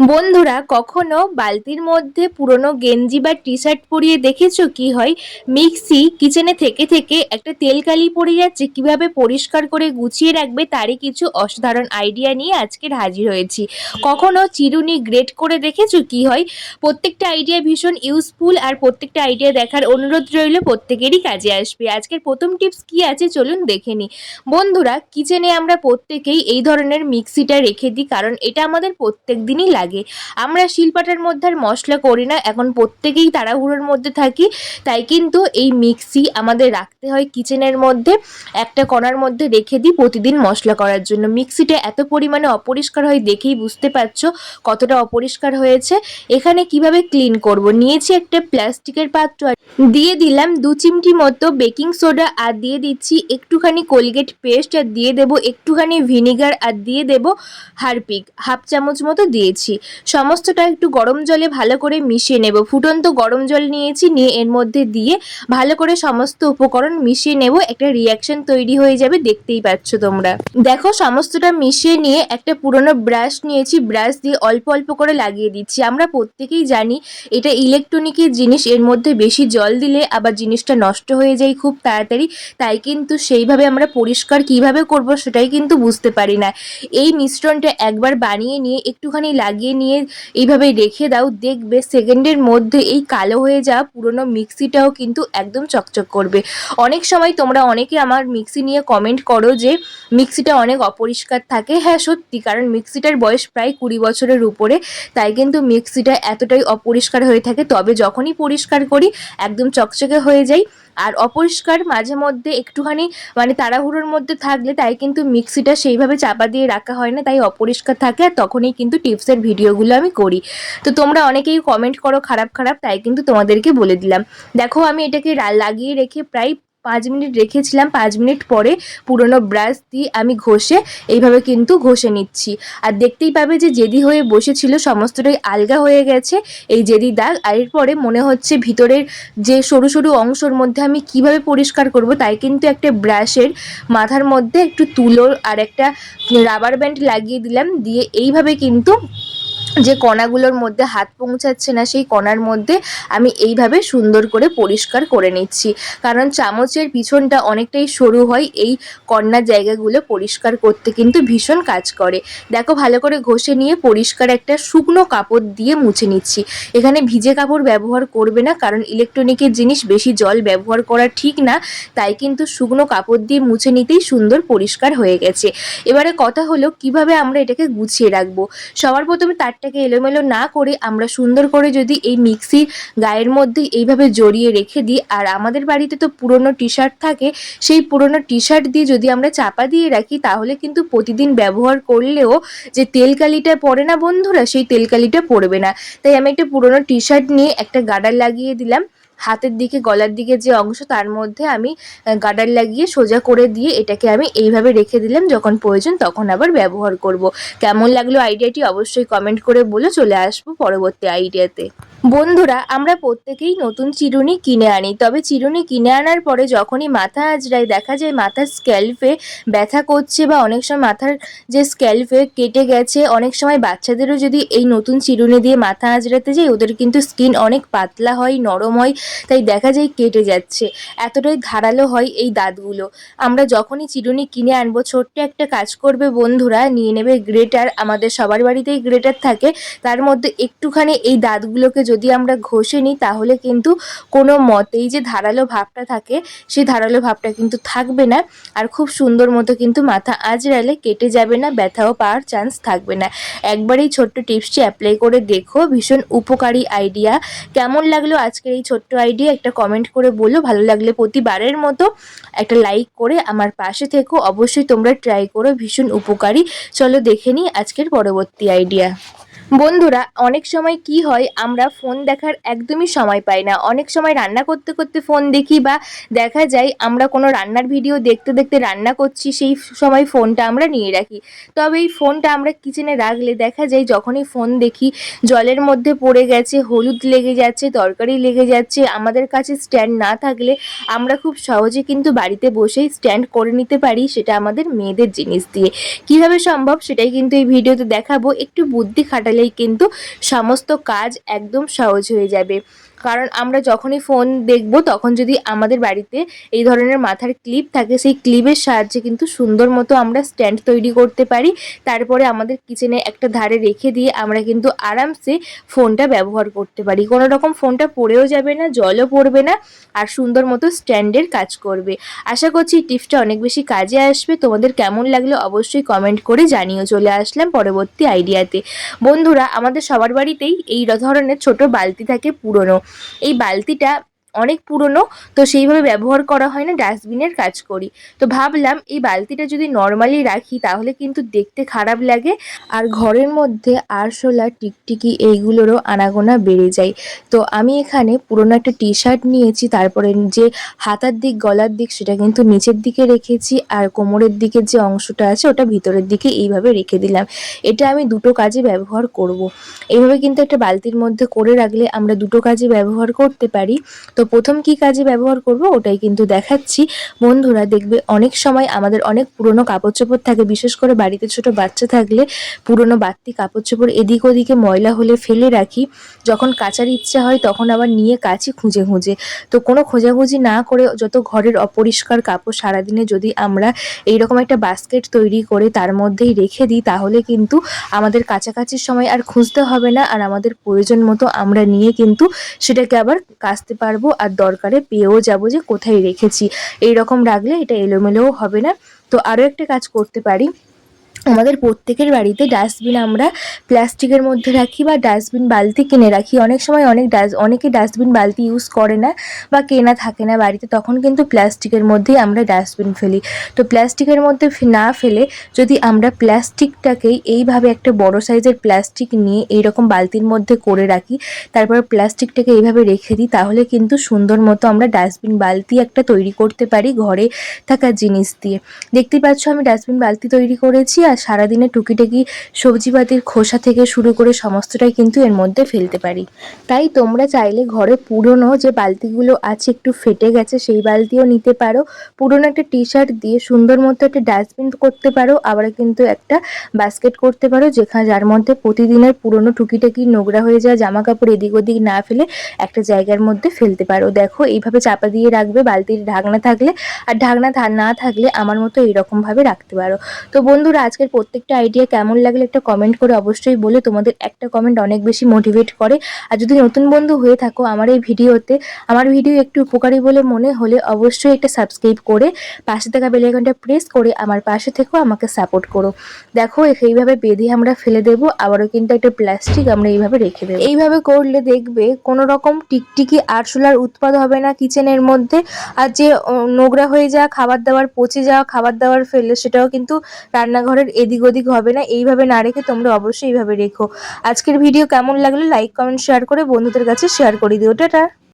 বন্ধুরা, কখনো বালতির মধ্যে পুরনো গেঞ্জি বা টি শার্ট পরিয়ে দেখেছ? কি হয়? মিক্সি কিচেনে থেকে থেকে একটা তেল কালি পড়ে যাচ্ছে, কীভাবে পরিষ্কার করে গুছিয়ে রাখবে তারই কিছু অসাধারণ আইডিয়া নিয়ে আজকের হাজির হয়েছি। কখনো চিরুনি গ্রেট করে দেখেছ? কি হয়? প্রত্যেকটা আইডিয়া ভীষণ ইউজফুল আর প্রত্যেকটা আইডিয়া দেখার অনুরোধ রইল প্রত্যেকেরই কাজে আসবে। আজকের প্রথম টিপস কি আছে চলুন দেখে নিই। বন্ধুরা, কিচেনে আমরা প্রত্যেকেই এই ধরনের মিক্সিটা রেখে দিই, কারণ এটা আমাদের প্রত্যেক দিনই লাগে। আমরা শিলপাটার মধ্যে আর মশলা করি না, এখন প্রত্যেকেই তাড়াহুড়োর মধ্যে থাকি, তাই কিন্তু এই মিক্সি আমাদের রাখতে হয় কিচেনের মধ্যে, একটা কণার মধ্যে রেখে দিই প্রতিদিন মশলা করার জন্য। মিক্সিটা এত পরিমাণে অপরিষ্কার হয় দেখেই বুঝতে পারছ কতটা অপরিষ্কার হয়েছে। এখানে কীভাবে ক্লিন করব? নিয়েছি একটা প্লাস্টিকের পাত্র দিয়ে দিলাম দু চিমটি মতো বেকিং সোডা আর দিয়ে দিচ্ছি একটুখানি কোলগেট পেস্ট আর দিয়ে দেব একটুখানি ভিনিগার আর দিয়ে দেব হারপিক, হাফ চামচ মতো দিয়েছি। সমস্তটা একটু গরম জলে ভালো করে মিশিয়ে নেব। ফুটন্ত গরম জল নিয়েছি, নিয়ে এর মধ্যে দিয়ে ভালো করে সমস্ত উপকরণ মিশিয়ে নেব। একটা রিয়াকশন তৈরি হয়ে যাবে, দেখতেই পাচ্ছ তোমরা। দেখো, সমস্তটা মিশিয়ে নিয়ে একটা পুরনো ব্রাশ নিয়েছি। ব্রাশ দিয়ে অল্প অল্প করে লাগিয়ে দিচ্ছি। আমরা প্রত্যেকেই জানি এটা ইলেকট্রনিকের জিনিস, এর মধ্যে বেশি জল দিলে আবার জিনিসটা নষ্ট হয়ে যায় খুব তাড়াতাড়ি, তাই কিন্তু সেইভাবে আমরা পরিষ্কার কীভাবে করব সেটাই কিন্তু বুঝতে পারি না। এই মিশ্রণটা একবার বানিয়ে নিয়ে একটুখানি লাগিয়ে নিয়ে এইভাবে রেখে দাও, দেখবে সেকেন্ডের মধ্যে এই কালো হয়ে যাওয়া পুরনো মিক্সিটাও কিন্তু একদম চকচক করবে। অনেক সময় তোমরা অনেকে আমার মিক্সি নিয়ে কমেন্ট করো যে, মিক্সিটা অনেক অপরিষ্কার থাকে। হ্যাঁ সত্যি, কারণ মিক্সিটার বয়স প্রায় কুড়ি বছরের উপরে, তাই কিন্তু মিক্সিটা এতটাই অপরিষ্কার হয়ে থাকে, তবে যখনই পরিষ্কার করি একদম চকচকে হয়ে যায় আর অপরিষ্কার মাঝে মধ্যে একটুখানি মানে তাড়াহুড়োর মধ্যে থাকলে তাই কিন্তু মিক্সিটা সেইভাবে চাপা দিয়ে রাখা হয় না, তাই অপরিষ্কার থাকে আর তখনই কিন্তু টিপসের ভিডিওগুলো আমি করি। তো তোমরা অনেকেই কমেন্ট করো খারাপ খারাপ, তাই কিন্তু তোমাদেরকে বলে দিলাম। দেখো আমি এটাকে লাগিয়ে রেখে প্রায় পাঁচ মিনিট রেখেছিলাম, পাঁচ মিনিট পরে পুরনো ব্রাশ দিয়ে আমি ঘষে এইভাবে কিন্তু ঘষে নিচ্ছি। আর দেখতেই পাবে যে জেদি হয়ে বসেছিল, সমস্তটাই আলগা হয়ে গেছে এই জেদি দাগ। আর এরপরে মনে হচ্ছে ভিতরের যে সরু সরু অংশের মধ্যে আমি কীভাবে পরিষ্কার করব, তাই কিন্তু একটা ব্রাশের মাথার মধ্যে একটু তুলো আর একটা রাবার ব্যান্ড লাগিয়ে দিলাম। দিয়ে এইভাবে কিন্তু যে কণাগুলোর মধ্যে হাত পৌঁছাচ্ছে না, সেই কণার মধ্যে আমি এইভাবে সুন্দর করে পরিষ্কার করে নিচ্ছি। কারণ চামচের পিছনটা অনেকটাই সরু হয়, এই কর্নার জায়গাগুলো পরিষ্কার করতে কিন্তু ভীষণ কাজ করে। দেখো, ভালো করে ঘষে নিয়ে পরিষ্কার একটা শুকনো কাপড় দিয়ে মুছে নিচ্ছি। এখানে ভিজে কাপড় ব্যবহার করবে না, কারণ ইলেকট্রনিকের জিনিস বেশি জল ব্যবহার করা ঠিক না, তাই কিন্তু শুকনো কাপড় দিয়ে মুছে নিতেই সুন্দর পরিষ্কার হয়ে গেছে। এবারে কথা হলো, কীভাবে আমরা এটাকে গুছিয়ে রাখব? সবার প্রথমে তারটাকে এলোমেলো না করে আমরা সুন্দর করে যদি এই মিক্সি গায়ের মধ্যে এইভাবে জড়িয়ে রেখে দিই, আর আমাদের বাড়িতে তো পুরনো টি শার্ট থাকে, সেই পুরনো টি শার্ট দিয়ে যদি আমরা চাপা দিয়ে রাখি, তাহলে কিন্তু প্রতিদিন ব্যবহার করলেও যে তেলকালিটা পড়ে না বন্ধুরা, সেই তেলকালিটা পড়বে না। তাই আমি একটা পুরনো টি শার্ট নিয়ে একটা গার্ডার লাগিয়ে দিলাম। হাতের দিকে, গলার দিকে যে অংশ, তার মধ্যে আমি গাডার লাগিয়ে সোজা করে দিয়ে এটাকে আমি এইভাবে রেখে দিলাম। যখন প্রয়োজন তখন আবার ব্যবহার করব। কেমন লাগল আইডিয়াটি অবশ্যই কমেন্ট করে বলে। চলে আসব পরবর্তী আইডিয়াতে বন্ধুরা, আমরা প্রত্যেকেই নতুন চিরুনি কিনে আনি। তবে চিরুনি কিনে আনার পরে যখনই মাথা আজরায় দেখা যায় মাথার স্ক্যাল্পে ব্যথা করছে বা অনেক সময় মাথার যে স্ক্যাল্পে কেটে গেছে, অনেক সময় বাচ্চাদেরও যদি এই নতুন চিরুনি দিয়ে মাথা আজরাতে যায় ওদের কিন্তু স্কিন অনেক পাতলা হয়, নরম হয়, তাই দেখা যায় কেটে যাচ্ছে। এতটাই ধারালো হয় এই দাঁতগুলো। আমরা যখনই চিরুনি কিনে আনব, ছোট্ট একটা কাজ করবে বন্ধুরা, নিয়ে নেবে গ্রেটার। আমাদের সবার বাড়িতেই গ্রেটার থাকে। তার মধ্যে একটুখানি এই দাঁতগুলোকে যদি আমরা ঘষে নিই, তাহলে কিন্তু কোনো মতেই যে ধারালো ভাবটা থাকে, সেই ধারালো ভাবটা কিন্তু থাকবে না। আর খুব সুন্দর মতো কিন্তু মাথা আঁচড়ালে কেটে যাবে না, ব্যথাও পাওয়ার চান্স থাকবে না। একবার এই ছোট্ট টিপসটি অ্যাপ্লাই করে দেখো, ভীষণ উপকারী আইডিয়া কেমন লাগল আজকের এই ছোট্ট আইডিয়া একটা কমেন্ট করে বলো। ভালো লাগলে প্রতিবারের মতো একটা লাইক করে আমার পাশে থেকো। অবশ্যই তোমরা ট্রাই করো, ভীষণ উপকারী। চলো দেখে নিই আজকের পরবর্তী আইডিয়া বন্ধুরা, অনেক সময় কি হয়, আমরা ফোন দেখার একদমই সময় পাই না। অনেক সময় রান্না করতে করতে ফোন দেখি বা দেখা যায় আমরা কোনো রান্নার ভিডিও দেখতে দেখতে রান্না করছি, সেই সময় ফোনটা আমরা নিয়ে রাখি। তবে এই ফোনটা আমরা কিচেনে রাখলে দেখা যায় যখনই ফোন দেখি, জলের মধ্যে পড়ে গেছে, হলুদ লেগে যাচ্ছে, তরকারি লেগে যাচ্ছে, আমাদের কাছে স্ট্যান্ড না থাকলে আমরা খুব সহজে কিন্তু বাড়িতে বসেই স্ট্যান্ড করে নিতে পারি, সেটা আমাদের মেয়েদের জিনিস দিয়ে। কীভাবে সম্ভব সেটাই কিন্তু এই ভিডিওতে দেখাবো। একটু বুদ্ধি খাটালে বসালেই কিন্তু সমস্ত কাজ একদম সহজ হয়ে যাবে। কারণ আমরা যখনই ফোন দেখব, তখন যদি আমাদের বাড়িতে এই ধরনের মাথার ক্লিপ থাকে, সেই ক্লিপের সাহায্যে কিন্তু সুন্দর মতো আমরা স্ট্যান্ড তৈরি করতে পারি। তারপরে আমাদের কিচেনে একটা ধারে রেখে দিয়ে আমরা কিন্তু আরামসে ফোনটা ব্যবহার করতে পারি। কোনো রকম ফোনটা পড়েও যাবে না, জলও পড়বে না, আর সুন্দর মতো স্ট্যান্ডের কাজ করবে। আশা করছি টিপসটা অনেক বেশি কাজে আসবে। তোমাদের কেমন লাগল অবশ্যই কমেন্ট করে জানিও চলে আসলাম পরবর্তী আইডিয়াতে বন্ধুরা, আমাদের সবার বাড়িতেই এই ধরনের ছোট বালতি থাকে পুরনো। এই বালতিটা অনেক পুরনো, তো সেইভাবে ব্যবহার করা হয় না ডাস্টবিনের কাজ করি। তো ভাবলাম এই বালতিটা যদি নর্মালি রাখি, তাহলে কিন্তু দেখতে খারাপ লাগে আর ঘরের মধ্যে আরশোলা, টিকটিকি এইগুলোরও আনাগোনা বেড়ে যায়। তো আমি এখানে পুরনো একটা টি শার্ট নিয়েছি, তারপরে যে হাতার দিক, গলার দিক, সেটা কিন্তু নিচের দিকে রেখেছি আর কোমরের দিকের যে অংশটা আছে, ওটা ভিতরের দিকে এইভাবে রেখে দিলাম। এটা আমি দুটো কাজে ব্যবহার করব। এইভাবে কিন্তু একটা বালতির মধ্যে করে রাখলে আমরা দুটো কাজে ব্যবহার করতে পারি। তো প্রথম কি কাজে ব্যবহার করব ওটাই কিন্তু দেখাচ্ছি। বন্ধুরা, দেখবে অনেক সময় আমাদের অনেক পুরনো কাপড় চোপড় থাকে, বিশেষ করে বাড়িতে ছোট বাচ্চা থাকলে পুরনো বাড়তি কাপড় চোপড় এদিক ওদিকে ময়লা হলে ফেলে রাখি। যখন কাচার ইচ্ছা হয় তখন আবার নিয়ে কাচি খুঁজে খুঁজে। তো কোনো খোঁজাখুঁজি না করে যত ঘরের অপরিষ্কার কাপড় সারাদিনে যদি আমরা এইরকম একটা বাস্কেট তৈরি করে তার মধ্যেই রেখে দিই, তাহলে কিন্তু আমাদের কাছাকাছির সময় আর খুঁজতে হবে না। আর আমাদের প্রয়োজন মতো আমরা নিয়ে কিন্তু সেটাকে আবার কাচতে পারব। আর দরকারে পেয়েও যাব যে কোথায় রেখেছি। এই রকম রাখলে এটা এলোমেলোও হবে না। তো আরও একটা কাজ করতে পারি। আমাদের প্রত্যেকের বাড়িতে ডাস্টবিন আমরা প্লাস্টিকের মধ্যে রাখি বা ডাস্টবিন বালতি কিনে রাখি। অনেক সময় অনেক ডাস্ট অনেকে ডাস্টবিন বালতি ইউজ করে না বা কেনা থাকে না বাড়িতে, তখন কিন্তু প্লাস্টিকের মধ্যেই আমরা ডাস্টবিন ফেলি। তো প্লাস্টিকের মধ্যে না ফেলে যদি আমরা প্লাস্টিকটাকেই এইভাবে একটা বড় সাইজের প্লাস্টিক নিয়ে এইরকম বালতির মধ্যে করে রাখি, তারপর প্লাস্টিকটাকে এইভাবে রেখে দিই, তাহলে কিন্তু সুন্দর মতো আমরা ডাস্টবিন বালতি একটা তৈরি করতে পারি ঘরে থাকা জিনিস দিয়ে। দেখতেই পাচ্ছ আমি ডাস্টবিন বালতি তৈরি করেছি আর সারাদিনে টুকিটাকি সবজিপাতির খোসা থেকে শুরু করে সমস্তটাই কিন্তু এর মধ্যে ফেলতে পারি। তাই তোমরা চাইলে ঘরে পুরনো যে বালতিগুলো আছে একটু ফেটে গেছে সেই বালতিও নিতে পারো। পুরনো একটা টি শার্ট দিয়ে সুন্দর মতো একটা ডাস্টবিন করতে পারো আবার কিন্তু একটা বাস্কেট করতে পারো, যেখানে যার মধ্যে প্রতিদিনের পুরনো টুকিটাকি নোংরা হয়ে যাওয়া জামা কাপড় এদিক ওদিক না ফেলে একটা জায়গার মধ্যে ফেলতে পারো। দেখো, এইভাবে চাপা দিয়ে রাখবে, বালতির ঢাকনা থাকলে, আর ঢাকনা না থাকলে আমার মতো এইরকম ভাবে রাখতে পারো। তো বন্ধুরা আজকের প্রত্যেকটা আইডিয়া কেমন লাগলে একটা কমেন্ট করে অবশ্যই বলে। তোমাদের একটা কমেন্ট অনেক বেশি মোটিভেট করে। আর যদি নতুন বন্ধু হয়ে থাকো আমার এই ভিডিওতে, আমার ভিডিও একটু উপকারী বলে মনে হলে অবশ্যই একটা সাবস্ক্রাইব করে, পাশে থাকা বেল আইকনটা প্রেস করে আমার পাশে থেকেও আমাকে সাপোর্ট করো। দেখো এইভাবে বেঁধে আমরা ফেলে দেব, আবারও কিন্তু একটা প্লাস্টিক আমরা এইভাবে রেখে দেবো। এইভাবে করলে দেখবে কোনো রকম টিকটিকি আরশোলার উৎপাদ হবে না কিচেনের মধ্যে। আর যে নোংরা হয়ে যাওয়া, খাবার দাবার, পচে যাওয়া, খাবার দাবার ফেললে সেটাও কিন্তু রান্নাঘরের এদিক ওদিক হবে না, এইভাবে না রেখে তোমরা অবশ্যই এইভাবে রেখো। আজকের ভিডিও কেমন লাগল লাইক কমেন্ট শেয়ার করে বন্ধুদের কাছে শেয়ার করে দিও। টাটা!